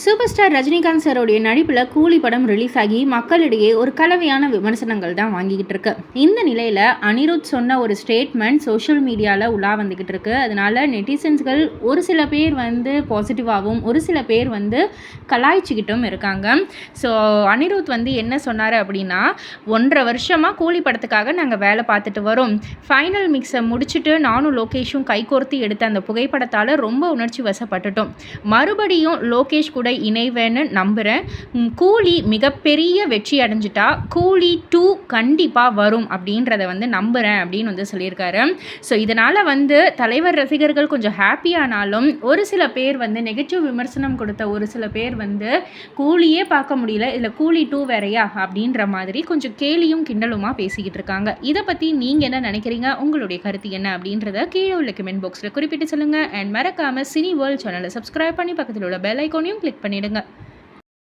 Super star Rajinikanth சாரோடைய நடிப்பில் கூலி படம் ரிலீஸ் ஆகி மக்களிடையே ஒரு கலவையான விமர்சனங்கள் தான் வாங்கிக்கிட்டு இருக்கு. இந்த நிலையில் அனிருத் சொன்ன ஒரு ஸ்டேட்மெண்ட் சோஷியல் மீடியாவில் உலா வந்துக்கிட்டு இருக்கு. அதனால நெட்டிசன்ஸ்கள் ஒரு சில பேர் வந்து பாசிட்டிவாகவும் ஒரு சில பேர் வந்து கலாய்ச்சிக்கிட்டும் இருக்காங்க. ஸோ அனிருத் வந்து என்ன சொன்னார் அப்படின்னா ஒன்றரை வருஷமாக கூலி படத்துக்காக நாங்கள் வேலை பார்த்துட்டு வரோம். ஃபைனல் மிக்ஸை முடிச்சுட்டு நானும் லோகேஷும் கைகோர்த்து எடுத்த அந்த புகைப்படத்தால் ரொம்ப உணர்ச்சி வசப்பட்டுட்டோம். மறுபடியும் லோகேஷ் கூட இணைவேன்னு நம்புகிறேன் கூலி மிகப்பெரிய வெற்றி அடைஞ்சிட்டா கூலி டூ கண்டிப்பாக வரும் அப்படின்றத வந்து நம்புகிறேன் அப்படின்னு வந்து சொல்லியிருக்காரு. ஸோ இதனால் வந்து தலைவர் ரசிகர்கள் கொஞ்சம் ஹாப்பியானாலும் ஒரு சில பேர் வந்து நெகட்டிவ் விமர்சனம் கொடுத்த ஒரு சில பேர் வந்து கூலியே பார்க்க முடியல இதில் கூலி டூ வேறையா அப்படின்ற மாதிரி கொஞ்சம் கேலியும் கிண்டலுமாக பேசிக்கிட்டு இருக்காங்க. இதை பற்றி நீங்கள் என்ன நினைக்கிறீங்க? உங்களுடைய கருத்து என்ன அப்படின்றத கீழே உள்ள கமெண்ட் பாக்ஸில் குறிப்பிட்டு சொல்லுங்கள் அண்ட் மறக்காமல் சினி வேர்ல்ட் சேனலை சப்ஸ்கிரைப் பண்ணி பக்கத்தில் உள்ள பெல் ஐக்கோனையும் கிளிக் பண்ணிவிடுங்க